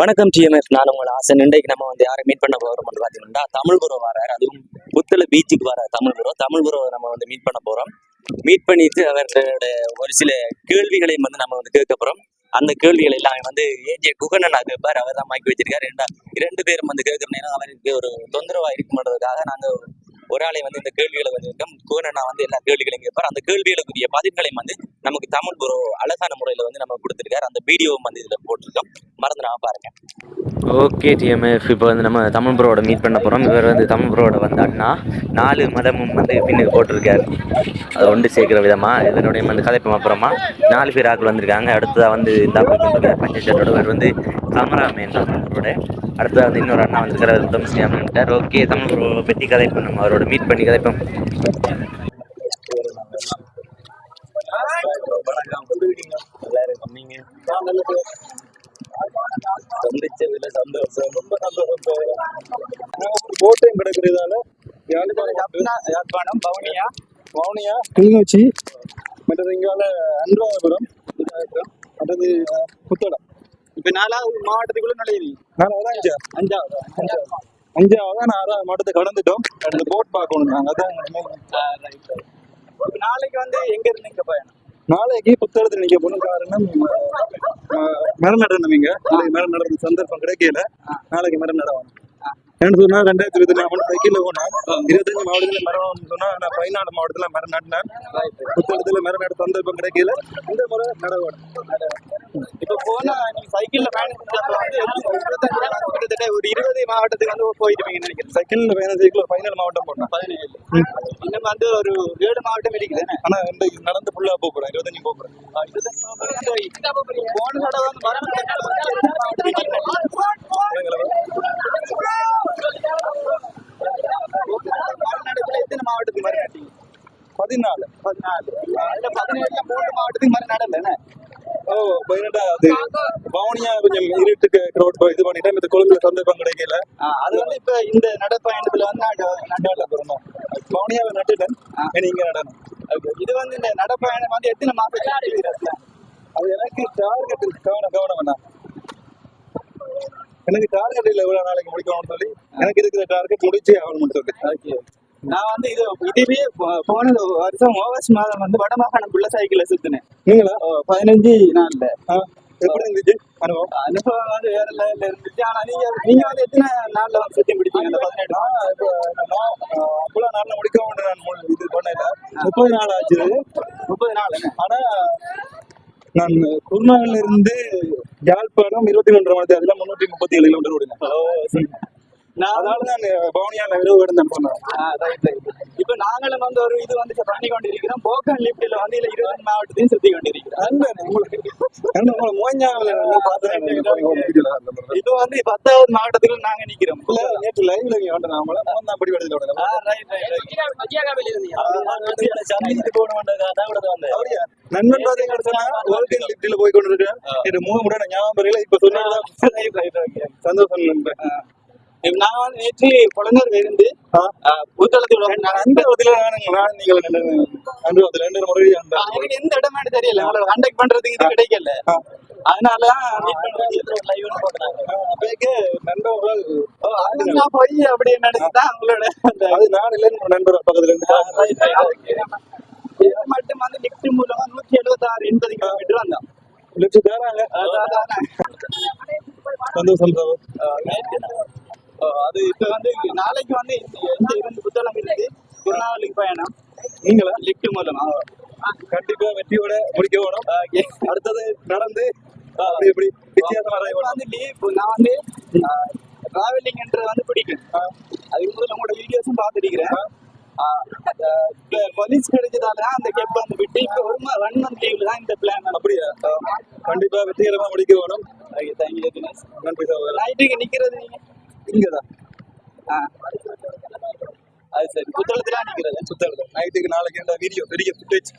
வணக்கம் டிஎம்எஃப் நான் உங்கள் ஆசன். இன்றைக்கு நம்ம வந்து யாரை மீட் பண்ண போகிறோம் பார்த்தீங்கன்னா தமிழ் குரோ வரார் அதுவும் புத்தள பீச்சுக்கு வர தமிழ் குரோ. தமிழ் குரோ நம்ம வந்து மீட் பண்ண போறோம். மீட் பண்ணிட்டு அவர்களோட ஒரு சில கேள்விகளையும் வந்து நம்ம வந்து கேட்க போறோம். அந்த கேள்விகள் எல்லாம் வந்து ஏஜே குகனன் கேட்பார் அவர் தான் மாக்கி வச்சிருக்காரு. ரெண்டு இரண்டு பேரும் வந்து கேட்கிற நேரம் அவருக்கு ஒரு தொந்தரவாக இருக்குன்றதுக்காக நாங்கள் ஒரு ஆளை வந்து இந்த கேள்விகளை வந்து இருக்கோம் குகனண்ணா வந்து எல்லா கேள்விகளையும் கேட்பார். அந்த கேள்விகளுக்குரிய பதில்களையும் வந்து நமக்கு தமிழ் ஒரு அழகான முறையில வந்து நம்ம கொடுத்துருக்காரு. அந்த வீடியோவும் வந்து இதில் போட்டிருக்கோம். மறந்து நான் பாருங்க. ஓகே டிஎம்எஃப் இப்போ வந்து நம்ம தமிழ் ப்ரோட மீட் பண்ண போகிறோம் இவர் வந்து தமிழ் ப்ரோட வந்து அண்ணா நாலு மதமும் வந்து பின்னுக்கு போட்டிருக்காரு. அதை ஒன்று சேர்க்கிற விதமாக இதனுடைய வந்து கதைப்பம் அப்புறமா நாலு பேர் ஆக்கள் வந்திருக்காங்க. அடுத்ததாக வந்து இந்த ஆக்கள் பஞ்சேஷரோட இவர் வந்து கேமராமேன் தமிழோட அடுத்ததாக வந்து இன்னொரு அண்ணா வந்திருக்காரு. தமிழ்ஸ்கார் ஓகே தமிழ் ப்ரோ பற்றி கதைப்போம் நம்ம அவரோட மீட் பண்ணி கதைப்போம் சந்திச்சதுல சந்தோஷம் ரொம்ப சந்தோஷம் போட்டையும் கிடக்கிறதால யாழ்ப்பாணம் பவனியா வவுனியா கிளிநொச்சி மற்றது இங்கால அனுராதபுரம் மற்றது அஹ், புத்தளம். இப்ப நாலாவது மாவட்டத்துக்குள்ள நுழையிறீங்க. நான் அதான் அஞ்சா அஞ்சாவது. அஞ்சாவது நான் ஆறாவது மாவட்டத்தை கடந்துட்டோம். அந்த போட் பார்க்கணும். நாங்கள் அதான் நாளைக்கு வந்து எங்க இருந்து இங்க பயணம் நாளைக்கு புத்தகத்தில் நிற்க போகணும். காரணம் மரம் நடணும் இங்க. நாளைக்கு மரம் நடந்த சந்தர்ப்பம் கிடைக்கல. நாளைக்கு மரம் நடவும் ஏன்னு சொன்னா ரெண்டாயிரத்தி இருபத்தி நாலு சைக்கிள்ல போனா இருபத்தஞ்சு மாவட்டத்துல மரம் சொன்னா நான் பதினாலு மாவட்டத்துல மரம் நட்டினேன் புத்தகத்துல மரம் நட சந்தர்ப்பம் கிடைக்கல. இந்த முறை நடவணும் இப்ப போனா நீங்க சைக்கிள்ல பயணம் கிட்டத்தட்ட ஒரு இருபது மாவட்டத்துக்கு வந்து போயிருப்பீங்கன்னு நினைக்கிறேன். சைக்கிள்ல பயணம் சைக்கிள் பதினாலு மாவட்டம் போனேன் பதினேழு. இன்னும் வந்து ஒரு ஏழு மாவட்டம் இருக்குது? ஆனா இன்றைக்கு நடந்து ஃபுல்லா போறேன். இருபத்தஞ்சு போறேன். போன தடவை மரம் மாவட்டத்துக்கு மரம் நட்டீங்க பதினாலு பதினாலு பதினேழுல மூணு மாவட்டத்துக்கு மரம் நடல ஓ பதினெட்டாவது பவுனியா கொஞ்சம் இருட்டுக்கு க்ரௌட் இது பண்ணிட்டேன். இந்த கொழும்புல சந்தர்ப்பம் கிடைக்கல. அது வந்து இப்ப இந்த நடப்பயணத்துல வந்து நான் நட்டால போறணும் பவுனியாவை நட்டுட்டேன். இங்க நடணும். இது வந்து இந்த நடப்பயணம் வந்து எத்தனை மாசம் அது எனக்கு டார்கெட் கவனம் கவனம் வேணாம் எனக்கு டார்கெட் இல்லை எவ்வளவு நாளைக்கு முடிக்கணும்னு சொல்லி எனக்கு இருக்கிற டார்கெட் முடிச்சே ஆகணும்னு சொல்லி நான் வந்து இது இதுவே போன வருஷம் ஆகஸ்ட் மாதம் வந்து வடமாகாணம் புள்ள சைக்கிள்ல சுத்தினேன். நீங்களா? பதினஞ்சு நாள்ல. எப்படி இருந்துச்சு அனுபவம்? அனுபவம் வந்து வேற லெவல்ல இருந்துச்சு. ஆனா நீங்க நீங்க வந்து எத்தனை நாள்ல வந்து சுத்தி முடிச்சீங்க? அந்த பதினெட்டு அப்பெல்லாம் நாளில்? முடிக்க நான் இது பண்ணல. முப்பது நாள் ஆச்சு. முப்பது நாள்? ஆனா நான் குருநாகல்ல இருந்து யாழ்ப்பாணம் இருபத்தி மூன்று மணி அதுல முன்னூற்றி முப்பத்தி ஏழு கிலோமீட்டர் ஓடினேன். நான் அதனால நான் பவுனியால விரைவு இருந்தேன் போனேன். இப்ப நாங்களும் வந்து ஒரு இது வந்து பண்ணி கொண்டிருக்கிறோம். போக்கன் லிப்ட்ல வந்து இல்ல இருபது மாவட்டத்தையும் சுத்தி கொண்டிருக்கிறோம். உங்களுக்கு மோஞ்சாவில் இப்ப வந்து பத்தாவது மாவட்டத்துல நாங்க நிக்கிறோம். நேற்று லைவ்ல நீங்க வந்து நாம மூணு தான் படி எடுத்து. சந்திச்சுட்டு போகணும் அதான் கூட வந்தேன். நண்பன் பாத்தீங்கன்னு லிப்டில போய் இது மூணு முறை ஞாபகம் தெரியல இப்ப சொன்னா Right, right, okay. சந்தோஷம் நண்பன் இப்ப நான் வந்து நேற்று புலனர் இருந்து. புத்தளத்தில் அந்த இடத்துல நான் நீங்கள் ரெண்டு ரெண்டு ரெண்டு முறை அந்த எனக்கு எந்த இடமானு தெரியல. உங்களை கான்டாக்ட் பண்றதுக்கு இது கிடைக்கல. அப்பேக்கு நண்பர்கள் நான் போய் அப்படியே நினைச்சுதான் உங்களோட அது நான் இல்லை நண்பர் பக்கத்துல இருந்து மட்டும் வந்து லிஃப்ட் மூலமா நூற்றி எழுபத்தி ஆறு எண்பது கிலோமீட்டர் வந்தோம். லிப்ட் தராங்க. சந்தோஷம். அது இப்ப வந்து நாளைக்கு வந்து இந்த இருந்து புத்தளம் இருக்கு திருநாவலிக்கு பயணம். நீங்களா? லிஃப்ட் மூலமா. கண்டிப்பா வெற்றியோட முடிக்க வேணும் அடுத்தது நடந்து அப்படி இப்படி வித்தியாசமா வந்து லீவ் நான் வந்து டிராவலிங்ன்றது வந்து பிடிக்கும். அதுக்கு முதல்ல உங்களோட வீடியோஸும் பார்த்துருக்கிறேன் போலீஸ் கிடைச்சதால தான் அந்த கேப் வந்து விட்டு இப்போ ஒரு ஒன் மந்த் லீவ்ல தான் இந்த பிளான் அப்படியா? கண்டிப்பா வெற்றிகரமா முடிக்க வேணும். தேங்க்யூ தினேஷ் நன்றி சகோதரர். நைட்டுக்கு நிக்கிறது நீங்க? இங்கதான். ஆ. அது சரி. புத்தளத்துல நிக்கிறது? சுத்தறது நைட்டுக்கு நாளைக்கு இந்த வீடியோ பெரிய ஃபுட்டேஜ்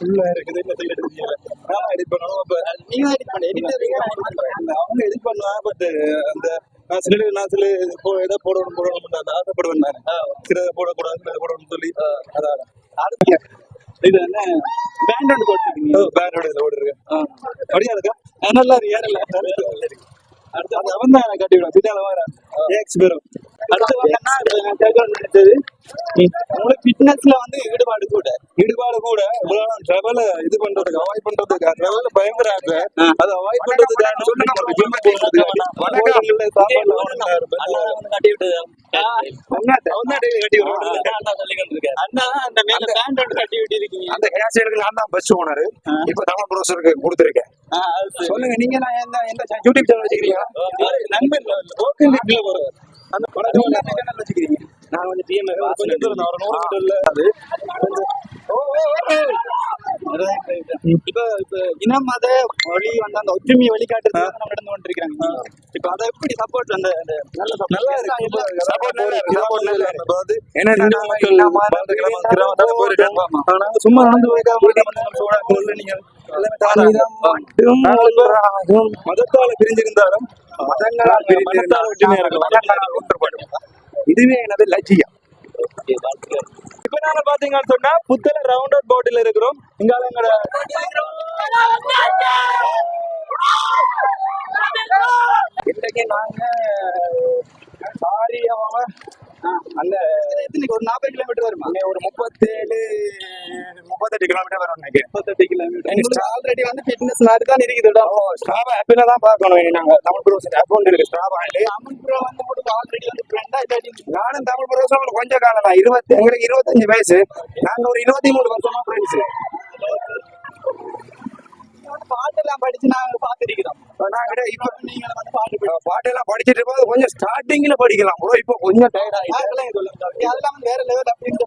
ஃபுல்லா இருக்குது. என்ன செய்ய தெரியல. நான் எடிட் பண்ணணும். அப்ப நீங்க எடிட் பண்ணி. அவங்க எடிட் பண்ணுவாங்க பட் அந்த நான் சில நான் சில போ எதை போடணும் போடணும் அந்த ஆசைப்படுவேன் நான். சில போடக்கூடாது போடணும்னு சொல்லி. அதான். இது என்ன? பேண்ட் ஒன்று போட்டுருக்கீங்க. பேரோட இதுல ஓடி இருக்கு அப்படியா இருக்கா? நல்லா இருக்கு ஏறல அடுத்து அது அவன் தான் கட்டி விடும் பின்னால வர ஏக்ஸ் பேரும் அடுத்து நினைச்சது உங்களுக்கு ஃபிட்னஸ்ல வந்து ஈடுபாடு கூட ஈடுபாடு கூட ட்ரெவல இது பண்றதுக்கு அவாய்ட் பண்றதுக்கு ட்ரெவல் பயங்கர அது அவாய்ட் பண்றதுக்கு அண்ணா அந்த மேல பேண்ட் ஒன்று கட்டி விட்டு இருக்கீங்க அந்த ஹேர் ஸ்டைலுக்கு நான் தான் பஸ் ஓனர் இப்ப தமிழ் ப்ரொஃபஸருக்கு கொடுத்துருக்கேன். சொல்லுங்க நீங்க நான் எந்த யூடியூப் சேனல் வச்சுக்கிறீங்களா நண்பர் ஓகே அந்த படம் சேனல் வச்சுக்கிறீங்க நான் வந்து டிஎம் கொஞ்சம் தூரம் ஒரு நூறு ஓ, ஓ. இப்ப இப்ப இனம் மத மொழி வந்து அந்த ஒற்றுமையை வெளிக்காட்டுறதுக்கு நம்ம நடந்து கொண்டிருக்காங்க இப்ப அதை எப்படி சப்போர்ட் அந்த நல்ல நல்லா இருக்கு. சப்போர்ட் நல்லா இருக்கு. சப்போர்ட் நல்லா இருக்கு. அதாவது ஏன்னா இந்து மக்கள் ஆனா சும்மா நடந்து போயிருக்காங்க நீங்க எல்லாமே மதத்தால பிரிஞ்சிருந்தாலும் மதங்களால் பிரிஞ்சிருந்தாலும் ஒற்றுமையா இருக்கலாம் ஒன்றுபடும். இதுவே எனது லட்சியம். இப்ப பாத்தீங்கன்னு சொன்னா புத்தல ரவுண்ட் அவுட் போர்டில் இருக்கிறோம் இங்கால எங்கட இன்றைக்கு நாங்க சாரி அவன் அந்த எத்தனை ஒரு நாற்பது கிலோமீட்டர் வருமா? ஒரு முப்பத்தேழு முப்பத்தெட்டு கிலோமீட்டர் வரும் நினைக்கிறேன் முப்பத்தெட்டு கிலோமீட்டர் ஆல்ரெடி வந்து ஃபிட்னஸ் மாதிரி தான் இருக்குது ஓ ஸ்டாபா ஆப்பில் தான் பார்க்கணும் இனி நாங்க. தமிழ் ப்ரோஸ் அக்கௌண்ட் இருக்கு ஸ்டாபா தமிழ் ப்ரோ வந்து உங்களுக்கு ஆல்ரெடி வந்து ஃப்ரெண்டா இல்லாட்டி நானும் தமிழ் ப்ரோஸ் கொஞ்ச காலம் தான். இருபத்தி எங்களுக்கு இருபத்தஞ்சு வயசு. நாங்க ஒரு இருபத்தி மூணு வருஷமா ஃப்ரெண்ட்ஸ் பாட்டெல்லாம் படிச்சு நாங்க பாத்துருக்கிறோம் நாங்க இப்போ நீங்க வந்து பாட்டு படி- பாட்டெல்லாம் படிச்சிட்டு இருக்கும்போது கொஞ்சம் ஸ்டார்டிங்ல படிக்கலாம் ப்ரோ இப்போ கொஞ்சம் டயர்ட் ஆயிடுச்சு அதெல்லாம் வந்து வேற லெவல் அப்படின்னு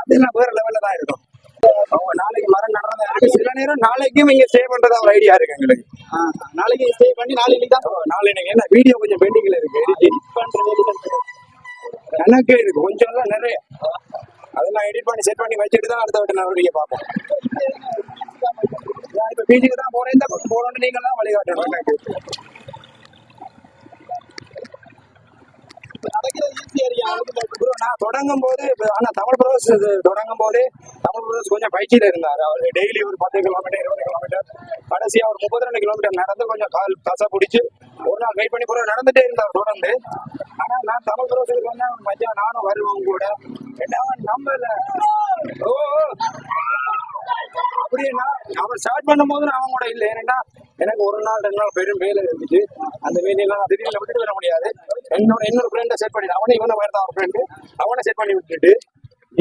அதெல்லாம் வேற லெவல்ல தான் இருக்கும். அவங்க நாளைக்கு மரம் நடுறதா இருக்கு சில நேரம் நாளைக்கும் இங்க ஸ்டே பண்றதா ஒரு ஐடியா இருக்கு எங்களுக்கு. நாளைக்கு ஸ்டே பண்ணி நாளைக்கு தான் நாளைக்கு என்ன? வீடியோ கொஞ்சம் பெண்டிங்ல இருக்கு எடிட்டிங் பண்றது எனக்கு இருக்கு கொஞ்சம் தான் நிறைய. அதெல்லாம் எடிட் பண்ணி செட் பண்ணி வச்சுட்டு தான் அடுத்த வாட்டி நடவடிக்கை பார்ப்போம். நான் இப்ப பீச்சுக்கு தான் போறேன். இந்த பக்கம் போறோம்னு நீங்க தான் வழிகாட்டணும் நான் தொடங்கும் போது ஆனா தமிழ் ப்ரோஸ் தொடங்கும் போது தமிழ் ப்ரோஸ் கொஞ்சம் பயிற்சியில இருந்தார். அவர் டெய்லி ஒரு பத்து கிலோமீட்டர் இருபது கிலோமீட்டர் கடைசியா ஒரு முப்பத்தி ரெண்டு கிலோமீட்டர் நடந்து கொஞ்சம் கால் கசை பிடிச்சி ஒரு நாள் வெயிட் பண்ணி போற நடந்துட்டே இருந்தார் தொடர்ந்து. ஆனா நான் தமிழ் ப்ரோஸுக்கு வந்தேன் மச்சான் நானும் வருவோம் கூட. என்ன அவன் நம்பல. ஓ ஓ. அப்படின்னா அவன் ஸ்டார்ட் பண்ணும்போது நான் அவன் கூட இல்லை. ஏன்னா எனக்கு ஒரு நாள் ரெண்டு நாள் பெரும் வேலை இருந்துச்சு. அந்த வேலையெல்லாம் திடீர்னு விட்டுட்டு வர முடியாது. என்னோட இன்னொரு ஃப்ரெண்டை செட் பண்ணி அவனை இவனை வேறு தான் ஒரு ஃப்ரெண்டு அவனை செட் பண்ணி விட்டுட்டு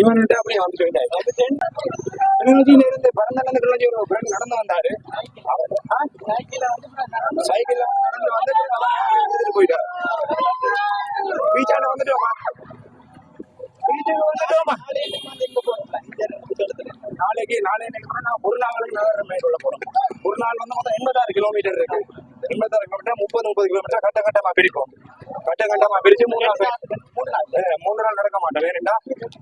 இவன்கிட்ட அப்படியே வந்துட்டு போயிட்டாரு. கிளிநொச்சியில இருந்து பிறந்த கிளிநொச்சி ஒரு ஃப்ரெண்ட் நடந்து வந்தாரு. அவர் சைக்கிள்ல நடந்து வந்து போயிட்டாரு இன்னைக்கு நாளே நான் ஒரு நாளுக்கு நகரம் மேற்கொள்ள போறோம் ஒரு நாள் வந்து மொத்தம் எண்பத்தாறு கிலோமீட்டர் இருக்கு. எண்பத்தாறு கிலோமீட்டர் முப்பது முப்பது கிலோமீட்டர் கட்ட கட்டமா பிரிப்போம். கட்ட கட்டமா பிரிச்சு மூணு நாள் மூணு நாள். மூணு நாள் நடக்க மாட்டோம். ஏன்னா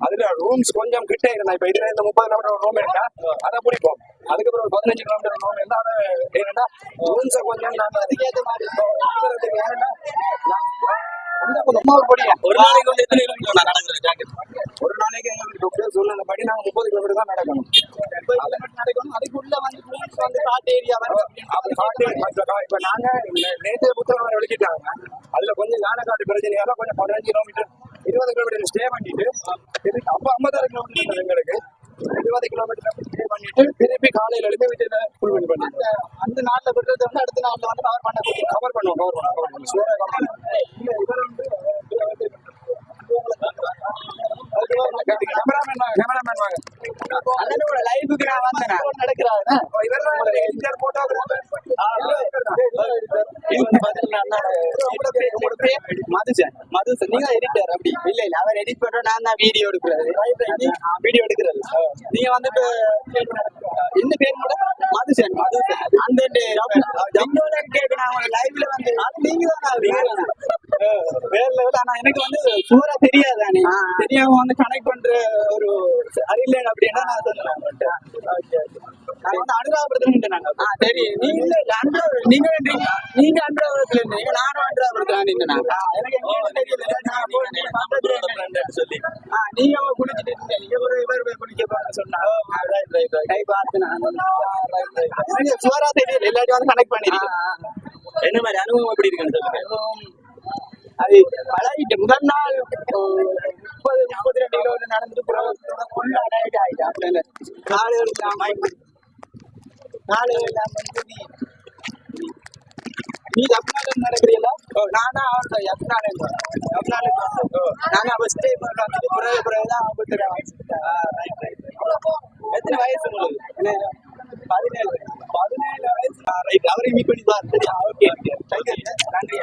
அதுல ரூம்ஸ் கொஞ்சம் கிட்ட இருந்தா இப்ப இதுல இருந்து முப்பது கிலோமீட்டர் ரூம் இருந்தா அதை பிடிப்போம். அதுக்கப்புறம் ஒரு பதினஞ்சு கிலோமீட்டர் ரூம் இருந்தா அதை ஏன்னா ரூம்ஸை கொஞ்சம் நாம அதுக்கேற்ற மாதிரி ஏன்னா ஒரு ஒரு நாளைக்கு வந்து எத்தனை கிலோமீட்டர் நான் ஜாக்கெட் ஒரு நாளைக்கு எங்களுக்கு டாக்டர் சொன்னபடி நாங்க முப்பது கிலோமீட்டர் தான் நடக்கணும். நடக்கணும் அதுக்குள்ள வந்து வந்து காட்டு ஏரியா காட்டு. இப்ப நாங்க நே- நேற்று புத்தகம் வர வெளிக்கிட்டாங்க. அதுல கொஞ்சம் யானைக்காட்டு பிரச்சனையால கொஞ்சம் பதினஞ்சு கிலோமீட்டர் இருபது கிலோமீட்டர் ஸ்டே பண்ணிட்டு திருப்பி அப்ப ஐம்பத்தாறு கிலோமீட்டர் எங்களுக்கு. இருபது கிலோமீட்டர் ஸ்டே பண்ணிட்டு திருப்பி காலையில எழுதி வீட்டுல ஃபுல் பண்ணி அந்த நாட்டுல விடுறது வந்து அடுத்த நாட்டுல வந்து கவர் பண்ண கவர் பண்ணுவோம் கவர் பண்ணுவோம். கவர் பண்ணுவோம் ஸ்லோவா கவர் பண்ணுவோம் கேமராமேன் வாங்க. கேமராமேன் வாங்க அண்ணனோட லைஃபுக்கு நான் வந்தேன்? நடக்கிறாரு இன்டர் போட்டோகிராஃபர் நீங்க எடிட்டர் அப்படி இல்ல இல்ல அவர் எடிட் பண்ற நான் தான் வீடியோ எடுக்கிறது வீடியோ எடுக்கிறது நீங்க வந்துட்டு என்ன பேர் கூட மதுசன் மதுசன் அந்த கேட்க நான் லைவ்ல வந்து நீங்க தான் வேற லெவல் ஆனா எனக்கு வந்து சூரா தெரியாதானே தெரியாம வந்து கனெக்ட் பண்ற ஒரு அறிவில்லை அப்படின்னா நான் சொன்னேன் அவங்கள்ட்ட. Okay, okay. நான் வந்து அனுராபுரத்துல நாங்க சரி நீங்க இல்ல இல்ல, அனுராபுரம் நீங்க நீங்க அனுராபுரத்துல இருந்தீங்க நானும் அனுராபுரத்துல நின்றேன் எனக்கு எங்கேயும் தெரியல நான் போய் நீங்க. சொல்லி. அவங்க குளிச்சுட்டு இருந்தீங்க ஒரு இவர் போய் ரைட் ரைட் கை பார்த்து நான் சுவரா தெரியல எல்லாத்தையும் வந்து கனெக்ட் பண்ணிருக்கேன் என்ன மாதிரி அனுபவம் எப்படி இருக்குன்னு சொல்லுங்க. அது பழகிட்டு முதல் நாள் முப்பது முப்பத்தி ரெண்டு கிலோ நடந்துட்டு ஃபுல் அடாயிட் ஆயிட்டு அப்படியே காலு எல்லாம் காலு எல்லாம் வந்து நீ நீ- நீ ஜப்னால நடக்கிறீங்களா ஓ நானா அவன் ஜப்னால ஜப்னால நாங்க ஃபர்ஸ்ட் டைம் வந்துட்டு பிறகு எத்தனை வயசு உங்களுக்கு பதினேழு பதினேழு வயசு ரைட் அவரை மீட் பண்ணி பாரு சரி ஓகே நன்றி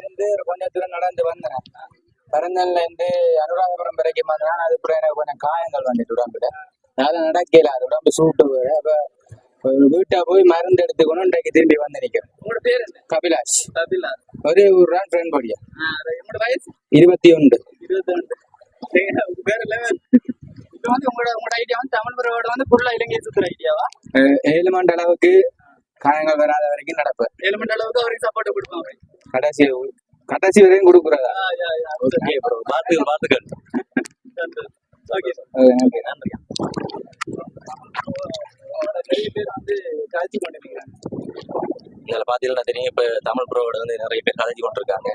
இருந்து ஒரு கொஞ்ச தூரம் நடந்து வந்தேன் பரந்தன்ல இருந்து அனுராதபுரம் வரைக்கும் வந்தேன் அது அப்புறம் எனக்கு கொஞ்சம் காயங்கள் வந்துட்டு உடம்புல. அதனால நடக்கல அது உடம்பு சூட்டு அப்ப வீட்டை போய் மருந்து எடுத்துக்கணும் இன்றைக்கு திரும்பி வந்து நிக்கிறேன். உங்களோட பேர் என்ன? கபிலாஷ். கபிலா ஒரே ஊர் தான் ஃப்ரெண்ட் படியா உங்களோட வயசு? இருபத்தி ஒன்று. இருபத்தி வேற லெவல் இப்போ வந்து உங்களோட உங்களோட ஐடியா வந்து தமிழ் பரவோட வந்து ஃபுல்லா இலங்கை சுத்துற ஐடியாவா ஏழு மண்ட அளவுக்கு காயங்கள் வராத வரைக்கும் நடப்பேன். எலிமெண்ட் அளவுக்கு அவருக்கு சப்போர்ட் கொடுப்பாங்க கடைசி கடைசி வரையும் கொடுக்குறதா ஓகே ப்ரோ வாழ்த்துக்கள் வாழ்த்துக்கள் ஓகே அஹ் நன்றி. நன்றி. நிறைய பேர் வந்து கழிச்சு கொண்டிருக்கிறாங்க இதில் பார்த்தீங்கன்னா தெரியும். இப்போ தமிழ் ப்ரோவோட வந்து நிறைய பேர் கதைச்சு கொண்டிருக்காங்க.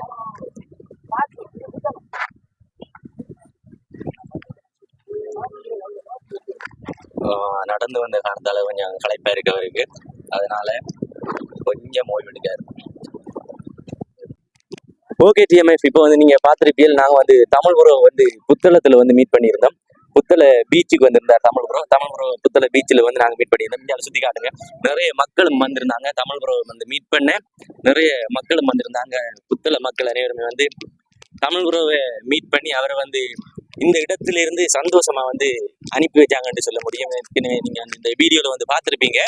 நடந்து வந்த காரணத்தால கொஞ்சம் களைப்பா இருக்கு அவருக்கு அதனால கொஞ்சம் ஓய்வு எடுக்காரு. ஓகே டிஎம்எஃப் இப்போ வந்து நீங்கள் பார்த்துருப்பீங்க நாங்கள் வந்து தமிழ் வந்து புத்தளத்தில் வந்து மீட் பண்ணியிருந்தோம். புத்தள பீச்சுக்கு வந்திருந்தார் தமிழ் ப்ரோ தமிழ் புத்தள பீச்சில் வந்து நாங்கள் மீட் பண்ணியிருந்தோம். இங்கே சுற்றி காட்டுங்க. நிறைய மக்களும் வந்திருந்தாங்க. தமிழ் ப்ரோ வந்து மீட் பண்ண நிறைய மக்களும் வந்திருந்தாங்க. புத்தள மக்கள் அனைவருமே வந்து தமிழ் ப்ரோவை மீட் பண்ணி அவரை வந்து இந்த இடத்துல இருந்து சந்தோஷமா வந்து அனுப்பி வச்சாங்கன்னு சொல்ல முடியும். ஏற்கனவே நீங்கள் இந்த வீடியோவில் வந்து பார்த்துருப்பீங்க.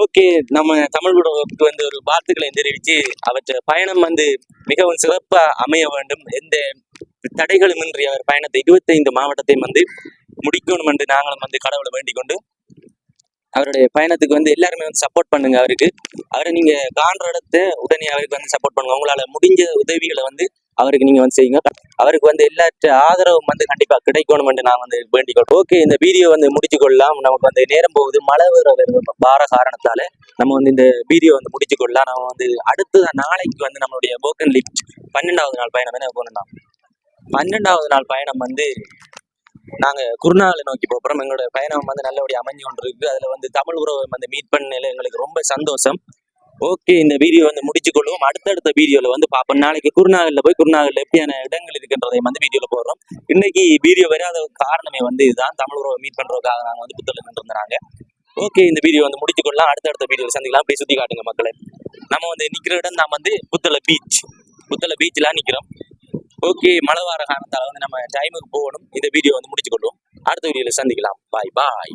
ஓகே நம்ம தமிழ் ப்ரோவுக்கு வந்து ஒரு வாழ்த்துக்களை தெரிவித்து அவற்றை பயணம் வந்து மிகவும் சிறப்பாக அமைய வேண்டும். எந்த தடைகளுமின்றி அவர் பயணத்தை இருபத்தைந்து மாவட்டத்தையும் வந்து முடிக்கணும் என்று நாங்களும் வந்து கடவுளை வேண்டிக் கொண்டு அவருடைய பயணத்துக்கு வந்து எல்லாருமே வந்து சப்போர்ட் பண்ணுங்க அவருக்கு. அவரை நீங்க காண்ற இடத்த உடனே அவருக்கு வந்து சப்போர்ட் பண்ணுங்க. உங்களால முடிஞ்ச உதவிகளை வந்து அவருக்கு நீங்க வந்து செய்யுங்க. அவருக்கு வந்து எல்லா ஆதரவும் வந்து கண்டிப்பா கிடைக்கணும் என்று நான் வந்து வேண்டிக்கொள் ஓகே இந்த வீடியோ வந்து முடிச்சு கொள்ளலாம் நமக்கு வந்து நேரம் போகுது. மழை வர பார காரணத்தால நம்ம வந்து இந்த வீடியோ வந்து முடிச்சு கொள்ளலாம் நம்ம வந்து அடுத்த நாளைக்கு வந்து நம்மளுடைய போக்கன் லிஃப்ட் பன்னெண்டாவது நாள் பயணம் என்ன போகணும் பன்னெண்டாவது நாள் பயணம் வந்து நாங்க குருநாளை நோக்கி போறோம். எங்களோட பயணம் வந்து நல்லபடியாக அமைஞ்சு கொண்டு இருக்கு அதுல வந்து தமிழ் உறவை வந்து மீட் பண்ணல எங்களுக்கு ரொம்ப சந்தோஷம். ஓகே இந்த வீடியோ வந்து முடிச்சு கொள்வோம் அடுத்தடுத்த வீடியோவில் வந்து பார்ப்போம். நாளைக்கு குருநாகல்ல போய் குருநாகல்ல எப்படியான இடங்கள் இருக்குன்றதை வந்து வீடியோவில் போடுறோம். இன்னைக்கு வீடியோ வராத காரணமே வந்து இதுதான். தமிழ் உறவை மீட் பண்ணுறதுக்காக நாங்கள் வந்து புத்தகம் நின்றுருந்தாங்க ஓகே இந்த வீடியோ வந்து முடிச்சு கொள்ளலாம் அடுத்தடுத்த வீடியோ சந்திக்கலாம். அப்படியே சுற்றி காட்டுங்க மக்களை. நம்ம வந்து நிற்கிற இடம் நாம் வந்து புத்தள பீச் புத்தள பீச்லாம் நிற்கிறோம் ஓகே மழை வார காரணத்தால் வந்து நம்ம டைமுக்கு போகணும். இந்த வீடியோ வந்து முடிச்சு கொள்வோம் அடுத்த வீடியோவில் சந்திக்கலாம். பாய் பாய்